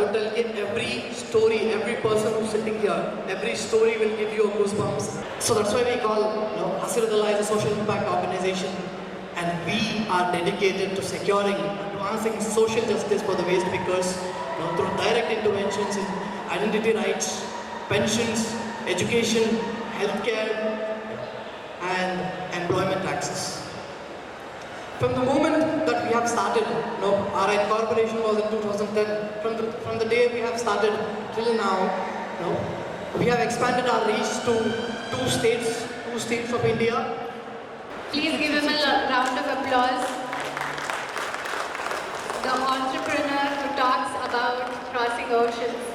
will tell you every story, every person who's sitting here, every story will give you a goosebumps. So that's why we call you know, Asiradala is a social impact organization and we are dedicated to securing, advancing social justice for the waste pickers you know, through direct interventions in identity rights, pensions, education, healthcare, and employment access. From the moment that we have started, you know, our incorporation was in 2010. From the, from the day we have started till now, you know, we have expanded our reach to two states, two states of India. Please give him a round of applause. The entrepreneur who talks about crossing oceans.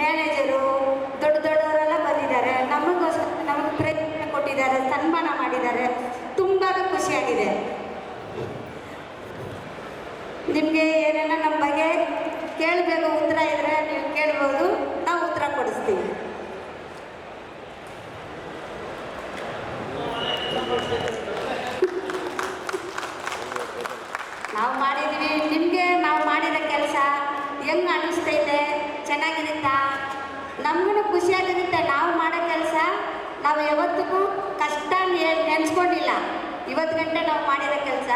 Manager ದೊಡ್ಡ ದೊಡ್ಡವರೆಲ್ಲ ಬಂದಿದ್ದಾರೆ. ನಮಗೋಸ್ಕರ ನಮಗೆ ಪ್ರೇರಣೆ ಕೊಟ್ಟಿದ್ದಾರೆ, ಸನ್ಮಾನ ಮಾಡಿದ್ದಾರೆ. ತುಂಬಾ ಖುಷಿಯಾಗಿದೆ. ನಿಮಗೆ ಏನೇನ ನಮ್ಮ ಬಗ್ಗೆ ಕೇಳಬೇಕು ಉತ್ತರ ಇದ್ದರೆ ನೀವು ಕೇಳ್ಬೋದು, ನಾವು ಉತ್ತರ ಕೊಡಿಸ್ತೀವಿ. ನಾವು ಮಾಡಿದ್ದೀವಿ. ನಿಮಗೆ ನಾವು ಮಾಡಿದ ಕೆಲಸ ಹೆಂಗೆ ಅನಿಸ್ತೈತೆ ಚೆನ್ನಾಗಿರುತ್ತಾ? ನಮಗೂ ಖುಷಿಯಾಗಿರುತ್ತೆ ನಾವು ಮಾಡೋ ಕೆಲಸ. ನಾವು ಯಾವತ್ತಿಗೂ ಕಷ್ಟ ನೆನೆಸ್ಕೊಂಡಿಲ್ಲ. ಇವತ್ತು ಗಂಟೆ ನಾವು ಮಾಡಿರೋ ಕೆಲಸ.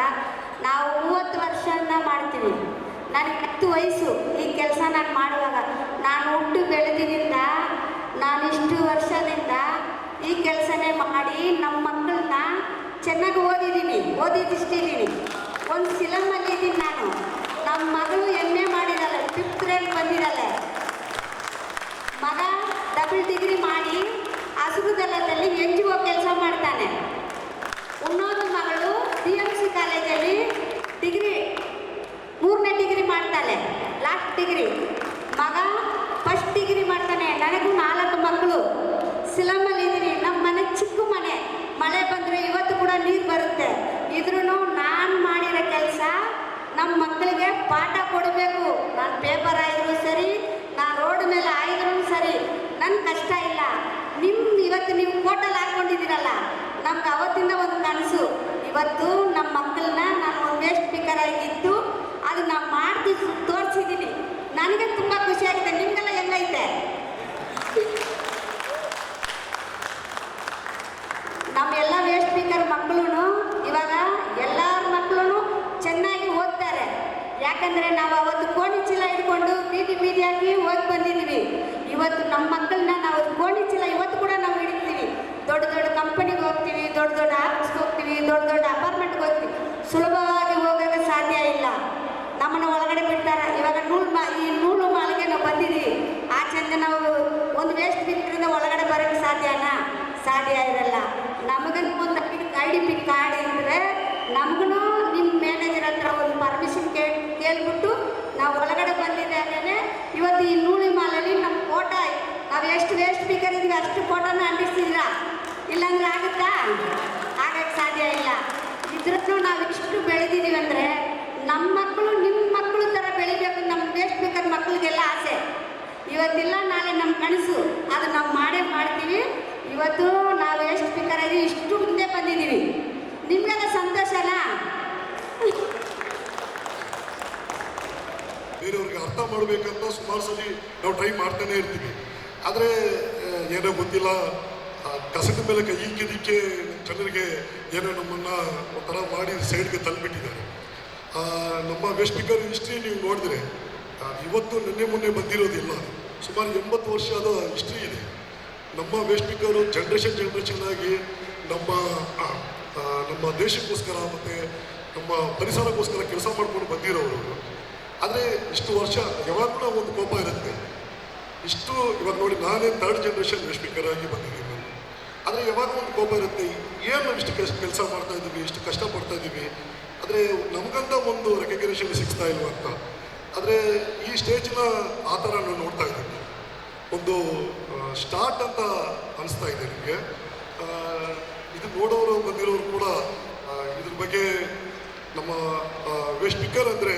ನಾವು ಮೂವತ್ತು ವರ್ಷನ ಮಾಡ್ತೀವಿ. ನನಗೆ ಹತ್ತು ವಯಸ್ಸು ಈ ಕೆಲಸ ನಾನು ಮಾಡುವಾಗ. ನಾನು ಹುಟ್ಟು ಬೆಳೆದಿನಿಂದ, ನಾನು ಇಷ್ಟು ವರ್ಷದಿಂದ ಈ ಕೆಲಸನೇ ಮಾಡಿ ನಮ್ಮ ಮಕ್ಕಳನ್ನ ಚೆನ್ನಾಗಿ ಓದಿದ್ದೀನಿ. ಓದಿದ್ದಿಷ್ಟಿದ್ದೀನಿ ಒಂದು ಫಿಲಮಲ್ಲಿ ಇದ್ದೀನಿ ನಾನು. ನಮ್ಮ ಮಗಳು ಎಂ ಎ ಮಾಡಿದ್ದಾಳೆ ಫಿಫ್ತ್ ರ್ಯಾಂಕ್ ಬಂದಿದ್ದಾಳೆ. ಡಬಲ್ ಡಿಗ್ರಿ ಮಾಡಿ ಹಸುರುದಲ್ಲದಲ್ಲಿ ಎನ್ ಜಿ ಒ ಕೆಲಸ ಮಾಡ್ತಾನೆ. ಉನ್ನೋದು ಮಗಳು ಡಿ ಎಂ ಸಿ ಕಾಲೇಜಲ್ಲಿ ಡಿಗ್ರಿ ಮೂರನೇ ಡಿಗ್ರಿ ಮಾಡ್ತಾಳೆ. ಲಾಸ್ಟ್ ಡಿಗ್ರಿ ಮಗ ಫಸ್ಟ್ ಡಿಗ್ರಿ ಮಾಡ್ತಾನೆ. ನನಗೂ ನಾಲ್ಕು ಮಕ್ಕಳು. ಸಿಲಮಲ್ಲಿ ಇದ್ದೀನಿ ನಮ್ಮ ಮನೆ ಚಿಕ್ಕ ಮನೆ. ಮಳೆ ಬಂದರೆ ಇವತ್ತು ಕೂಡ ನೀರು ಬರುತ್ತೆ. ಇದ್ರೂ ನಾನು ಮಾಡಿರೋ ಕೆಲಸ ನಮ್ಮ ಮಕ್ಕಳಿಗೆ ಪಾಠ ಕೊಡಬೇಕು. ನಾನು ಪೇಪರ್ ಆಯಿದ್ರು ಸರಿ, ನಾನು ರೋಡ್ ಮೇಲೆ ಆಯಿದ್ರು ಸರಿ. ನನ್ನ ಕಷ್ಟ ಇಲ್ಲ. ನಿಮ್ಮ ಇವತ್ತು ನೀವು ಕೋಟಲ್ಲಿ ಹಾಕ್ಕೊಂಡಿದ್ದೀರಲ್ಲ ನಮ್ಗೆ ಅವತ್ತಿಂದ ಒಂದು ಕನಸು ಇವತ್ತು ನಮ್ಮ ಮಕ್ಕಳನ್ನ ನಾನು ಒಂದು ವೇಸ್ಟ್ ಸ್ಪೀಕರ್ ಆಗಿದ್ದು ಅದು ನಾವು ಮಾಡ್ತಿ ತೋರಿಸಿದ್ದೀನಿ ನನಗೆ ತುಂಬ ಖುಷಿಯಾಗಿದೆ ನಿಮಗೆಲ್ಲ ಹೆಂಗೈತೆ ನಮ್ಮ ಎಲ್ಲ ವೇಸ್ಟ್ ಸ್ಪೀಕರ್ ಮಕ್ಕಳು ಇವಾಗ ಎಲ್ಲರ ಮಕ್ಕಳು ಚೆನ್ನಾಗಿ ಓದ್ತಾರೆ ಯಾಕಂದರೆ ನಾವು ಅವತ್ತು ಕೋಣಿ ಚೀಲ ಹಿಡ್ಕೊಂಡು ಬೀದಿ ಬೀದಿಯಾಗಿ ಓದಿ ಬಂದಿದ್ವಿ ಇವತ್ತು ನಮ್ಮ ನಾವು ಚೀಲ ಇವತ್ತು ಕೂಡ ನಾವು ಹಿಡಿತೀವಿ. ದೊಡ್ಡ ದೊಡ್ಡ ಕಂಪನಿಗೆ ಹೋಗ್ತೀವಿ, ದೊಡ್ಡ ದೊಡ್ಡ ಆಫೀಸ್ಗೆ ಹೋಗ್ತೀವಿ, ದೊಡ್ಡ ದೊಡ್ಡ ಅಪಾರ್ಟ್ಮೆಂಟ್ಗೆ ಹೋಗ್ತೀವಿ. ಸುಲಭವಾಗಿ ಹೋಗೋಕ್ಕೆ ಸಾಧ್ಯ ಇಲ್ಲ. ನಮ್ಮನ್ನು ಒಳಗಡೆ ಬಿಡ್ತಾರೆ. ಇವಾಗ ನೂಲು ಮಾ, ಈ ನೂಲು ಮಾಲಿಗೆ ನಾವು ಬಂದಿದ್ದೀವಿ ಆಚೆಯಿಂದ ನಾವು ಒಂದು ವೇಸ್ಟ್ ಬಿಟ್ಟರಿಂದ ಒಳಗಡೆ ಬರೋಕ್ಕೆ ಸಾಧ್ಯನಾ? ಸಾಧ್ಯ ಇರಲ್ಲ. ಸಾಧ್ಯ ಒಂದು ಐ ಡಿ ಪಿ ಕಾರ್ಡ್ ಇದ್ದರೆ ನಮಗೂ ನಿಮ್ಮ ಮ್ಯಾನೇಜರ್ ಹತ್ರ ಒಂದು ಪರ್ಮಿಷನ್ ಕೇಳಿ, ಕೇಳ್ಬಿಟ್ಟು ನಾವು ಒಳಗಡೆ ಬಂದಿದ್ದೇನೆ ಇವತ್ತು ಈ ನೂಲಿ ಮಾಲಲ್ಲಿ ನಮ್ಮ ಫೋಟೋ ನಾವು ಎಷ್ಟು ವೇಸ್ಟ್ ಸ್ಪೀಕರ್ ಇದೀವಿ ಅಷ್ಟು ಫೋಟೋನ ಅಂಟಿಸ್ತಿದ್ದೀರಾ ಇಲ್ಲಾಂದ್ರೆ ಆಗುತ್ತಾ? ಆಗಕ್ಕೆ ಸಾಧ್ಯ ಇಲ್ಲ. ಇದ್ರೂ ನಾವು ಇಷ್ಟು ಬೆಳೆದಿದ್ದೀವಿ ಅಂದರೆ ನಮ್ಮ ಮಕ್ಕಳು ನಿಮ್ಮ ಮಕ್ಕಳು ಥರ ಬೆಳಿಬೇಕು ನಮ್ಮ ವೇಸ್ಟ್ ಸ್ಪೀಕರ್ ಮಕ್ಕಳಿಗೆಲ್ಲ ಆಸೆ. ಇವತ್ತಿಲ್ಲ, ನಾಳೆ ನಮ್ಮ ಕನಸು. ಅದು ನಾವು ಮಾಡೇ ಮಾಡ್ತೀವಿ. ಇವತ್ತು ನಾವು ಎಷ್ಟು ಸ್ಪೀಕರ್ ಆಗಿ ಇಷ್ಟು ಮುಂದೆ ಬಂದಿದ್ದೀವಿ. ನಿಮಗೆಲ್ಲ ಸಂತೋಷನಾ ಬೇರೆಯವ್ರಿಗೆ ಅರ್ಥ ಮಾಡಬೇಕಂತ ಸುಮಾರು ಸಲ ನಾವು ಟ್ರೈ ಮಾಡ್ತಾನೆ ಇರ್ತೀವಿ. ಆದರೆ ಏನೋ ಗೊತ್ತಿಲ್ಲ. ಕಸದ ಮೇಲೆ ಕೈ ಇಕ್ಕಿದ್ದಕ್ಕೆ ಜನರಿಗೆ ಏನೋ ನಮ್ಮನ್ನು ಒಂಥರ ಮಾಡಿ ಸೈಡ್ಗೆ ತಂದುಬಿಟ್ಟಿದ್ದಾರೆ ನಮ್ಮ ವೆಸ್ಟ್ ಬೆಂಗಾಲ್ ಹಿಸ್ಟ್ರಿ ನೀವು ನೋಡಿದ್ರೆ ಇವತ್ತು ನಿನ್ನೆ ಮೊನ್ನೆ ಬಂದಿರೋದಿಲ್ಲ. ಸುಮಾರು ಎಂಬತ್ತು ವರ್ಷದ ಹಿಸ್ಟ್ರಿ ಇದೆ. ನಮ್ಮ ವೆಸ್ಟ್ ಬೆಂಗಾಲ್ ಜನ್ರೇಷನ್ ಜನ್ರೇಷನ್ ಆಗಿ ನಮ್ಮ ನಮ್ಮ ದೇಶಕ್ಕೋಸ್ಕರ ಮತ್ತು ನಮ್ಮ ಪರಿಸರಕ್ಕೋಸ್ಕರ ಕೆಲಸ ಮಾಡ್ಕೊಂಡು ಬಂದಿರೋರು. ಆದರೆ ಇಷ್ಟು ವರ್ಷ ಯಾವಾಗಲೂ ಒಂದು ಕೋಪ ಇರುತ್ತೆ. ಇಷ್ಟು ಇವಾಗ ನೋಡಿ ನಾನೇ ಥರ್ಡ್ ಜನ್ರೇಷನ್ ಸ್ಪೀಕರ್ ಆಗಿ ಬಂದಿದ್ದೀನಿ. ನಾನು ಆದರೆ ಯಾವಾಗ ಒಂದು ಕೋಪ ಇರುತ್ತೆ, ಏನು ನಾವು ಇಷ್ಟು ಕಷ್ಟ ಕೆಲಸ ಮಾಡ್ತಾ ಇದ್ದೀವಿ, ಇಷ್ಟು ಕಷ್ಟಪಡ್ತಾ ಇದ್ದೀವಿ, ಆದರೆ ನಮಗಂತ ಒಂದು ರೆಕಗ್ನೇಷನ್ ಸಿಗ್ತಾ ಇಲ್ವ ಅಂತ. ಆದರೆ ಈ ಸ್ಟೇಜ್ನ ಆ ಥರ ನಾನು ನೋಡ್ತಾ ಇದ್ದೀನಿ. ಒಂದು ಸ್ಟಾರ್ಟ್ ಅಂತ ಅನಿಸ್ತಾ ಇದೆ ನಿಮಗೆ. ಇದು ನೋಡೋರು ಬಂದಿರೋರು ಕೂಡ ಇದ್ರ ಬಗ್ಗೆ ನಮ್ಮ ವೇಸ್ಟ್ ಸ್ಪೀಕರ್ ಅಂದರೆ,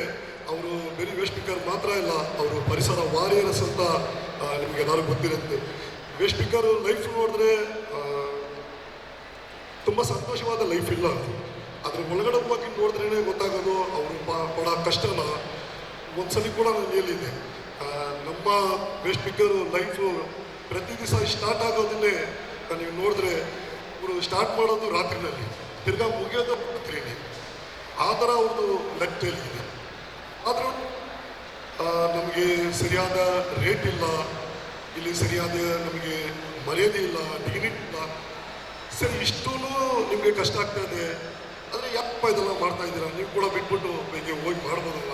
ಅವರು ಬರೀ ವೇಸ್ಟ್ ಸ್ಪೀಕರ್ ಮಾತ್ರ ಇಲ್ಲ, ಅವರು ಪರಿಸರ ವಾರಿಯರ್ಸ್ ಅಂತ ಆ, ನಿಮಗೆ ಎಲ್ಲರಿಗೂ ಗೊತ್ತಿರುತ್ತೆ. ವೇಸ್ಟ್ ಸ್ಪೀಕರ್ ಲೈಫ್ ನೋಡಿದ್ರೆ ತುಂಬ ಸಂತೋಷವಾದ ಲೈಫ್ ಇಲ್ಲ ಅದು. ಅದ್ರ ಒಳಗಡೆ ಹೋಗಿ ನೋಡಿದ್ರೇ ಗೊತ್ತಾಗೋದು ಅವರು ಬಹಳ ಕಷ್ಟನ ಒಂದ್ಸಲಿ ಕೂಡ ನಾನು ಹೇಳಿದ್ದೆ ಆ, ನಮ್ಮ ವೇಸ್ಟ್ ಸ್ಪೀಕರ್ ಲೈಫು ಪ್ರತಿ ದಿವಸ ಸ್ಟಾರ್ಟ್ ಆಗೋದನ್ನೇ ನೀವು ನೋಡಿದ್ರೆ ಇವರು ಸ್ಟಾರ್ಟ್ ಮಾಡೋದು ರಾತ್ರಿನಲ್ಲಿ ತಿರ್ಗಾ ಮುಗಿಯೋದು ರಾತ್ರಿಯಲ್ಲಿ ಆ ಥರ ಒಂದು ಲೆಕ್ಕ ಇದೆ. ಆದರೂ ನಮಗೆ ಸರಿಯಾದ ರೇಟ್ ಇಲ್ಲ. ಇಲ್ಲಿ ಸರಿಯಾದ ನಮಗೆ ಮರ್ಯಾದೆ ಇಲ್ಲ ಡಿಗ್ನಿಟಿ ಇಲ್ಲ. ಸರಿ ಇಷ್ಟೂ ನಿಮಗೆ ಕಷ್ಟ ಆಗ್ತಾ ಇದೆ. ಆದರೆ ಯಾಕಪ್ಪ ಇದೆಲ್ಲ ಮಾಡ್ತಾ ಇದ್ದೀರಾ? ನೀವು ಕೂಡ ಬಿಟ್ಬಿಟ್ಟು ಬೇಗ ಹೋಗಿ ಮಾಡ್ಬೋದಲ್ಲ.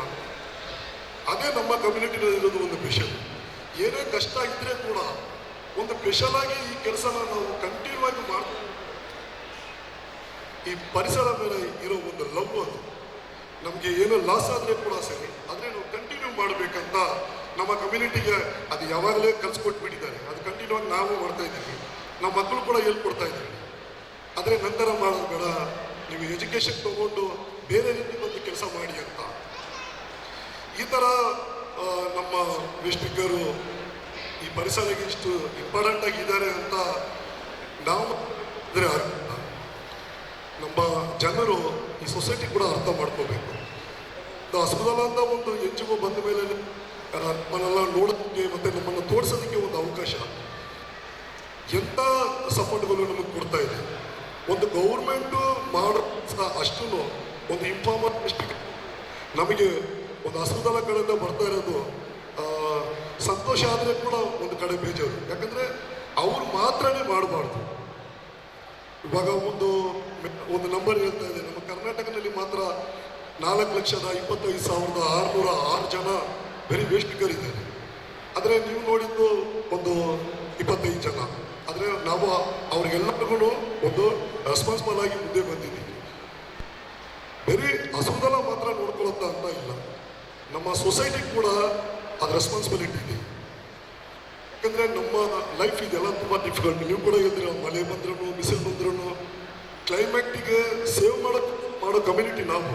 ಅದೇ ನಮ್ಮ ಕಮ್ಯುನಿಟಿನಲ್ಲಿ ಇರೋದು ಒಂದು ಸ್ಪೆಷಲ್ ಏನೇ ಕಷ್ಟ ಇದ್ದರೆ ಕೂಡ ಒಂದು ಸ್ಪೆಷಲ್ ಆಗಿ ಈ ಕೆಲಸನ ನಾವು ಕಂಟಿನ್ಯೂ ಆಗಿ ಮಾಡ್ತೀವಿ ಈ ಪರಿಸರ ಮೇಲೆ ಇರೋ ಒಂದು ಲವ್ ಅದು. ನಮಗೆ ಏನೋ ಲಾಸ್ ಆದರೆ ಕೂಡ ಸರಿ, ಆದರೆ ನಾವು ಕಂಟಿನ್ಯೂ ಮಾಡಬೇಕಂತ ನಮ್ಮ ಕಮ್ಯುನಿಟಿಗೆ ಅದು ಯಾವಾಗಲೇ ಕಲಿಸ್ಕೊಟ್ಬಿಟ್ಟಿದ್ದಾರೆ ಅದು ಕಂಟಿನ್ಯೂ ಆಗಿ ನಾವು ಮಾಡ್ತಾ ಇದ್ದೀವಿ. ನಮ್ಮ ಮಕ್ಕಳು ಕೂಡ ಹೇಳ್ಕೊಡ್ತಾ ಇದ್ದೀವಿ ಆದರೆ ನಂತರ ಮಾಡೋದು ಬೇಡ. ನೀವು ಎಜುಕೇಷನ್ ತಗೊಂಡು ಬೇರೆ ರೀತಿ ಬಂದು ಕೆಲಸ ಮಾಡಿ ಅಂತ. ಈ ಥರ ನಮ್ಮ ವೇಸ್ಟಿಗರು ಈ ಪರಿಸರಕ್ಕೆ ಇಷ್ಟು ಇಂಪಾರ್ಟೆಂಟ್ ಆಗಿದ್ದಾರೆ ಅಂತ ನಾವು ಅಂದರೆ. ನಮ್ಮ ಜನರು ಈ ಸೊಸೈಟಿ ಕೂಡ ಅರ್ಥ ಮಾಡ್ಕೋಬೇಕು. ಹಸುದಲ್ಲ ಅಂತ ಒಂದು ಎನ್ ಜಿ ಒ ಬಂದ ಮೇಲೆ ನಮ್ಮನ್ನೆಲ್ಲ ನೋಡೋದಕ್ಕೆ ಮತ್ತು ನಮ್ಮನ್ನು ತೋರಿಸೋದಕ್ಕೆ ಒಂದು ಅವಕಾಶ. ಎಂಥ ಸಪೋರ್ಟ್ಗಳು ನಮಗೆ ಕೊಡ್ತಾ ಇದೆ. ಒಂದು ಗೌರ್ಮೆಂಟು ಮಾಡೋ ಅಷ್ಟು ಒಂದು ಇನ್ಫಾರ್ಮೇಷನ್ ನಮಗೆ ಒಂದು ಹಸುದಲ ಕಡೆಯಿಂದ ಬರ್ತಾ ಇರೋದು ಸಂತೋಷ ಆದರೆ ಕೂಡ ಒಂದು ಕಡೆ ಬೇಜಾರು. ಯಾಕಂದರೆ ಅವ್ರು ಮಾತ್ರನೇ ಮಾಡಬಾರ್ದು. ಇವಾಗ ಒಂದು ಒಂದು ನಂಬರ್ ಹೇಳ್ತಾ ಇದೆ. ನಮ್ಮ ಕರ್ನಾಟಕದಲ್ಲಿ ಮಾತ್ರ ನಾಲ್ಕು ಲಕ್ಷದ ಇಪ್ಪತ್ತೈದು ಸಾವಿರದ ಆರುನೂರ ಆರು ಜನ ಬರೀ ವೇಸ್ಟಿಗರಿದ್ದಾರೆ ಆದರೆ ನೀವು ನೋಡಿದ್ದು ಒಂದು ಇಪ್ಪತ್ತೈದು ಜನ. ಆದರೆ ನಾವು ಅವ್ರಿಗೆಲ್ಲರಿಗೂ ಒಂದು ರೆಸ್ಪಾನ್ಸಿಬಲ್ ಆಗಿ ಮುಂದೆ ಬಂದಿದ್ದೀವಿ. ಬರೀ ಹಸುದಲ ಮಾತ್ರ ನೋಡ್ಕೊಳತ್ತ ಅಂತ ಇಲ್ಲ. ನಮ್ಮ ಸೊಸೈಟಿ ಕೂಡ ಅದು ರೆಸ್ಪಾನ್ಸಿಬಿಲಿಟಿ ಇದೆ. ಯಾಕಂದರೆ ನಮ್ಮ ಲೈಫ್ ಇದೆಲ್ಲ ತುಂಬ ಡಿಫಿಕಲ್ಟ್ ನೀವು ಕೂಡ ಹೇಳಿದ್ರೆ ಮಳೆ ಬಂದ್ರೂ ಬಿಸಿಲು ಬಂದ್ರೂ ಕ್ಲೈಮೇಟಿಗೆ ಸೇವ್ ಮಾಡೋ ಮಾಡೋ ಕಮ್ಯುನಿಟಿ ನಾವು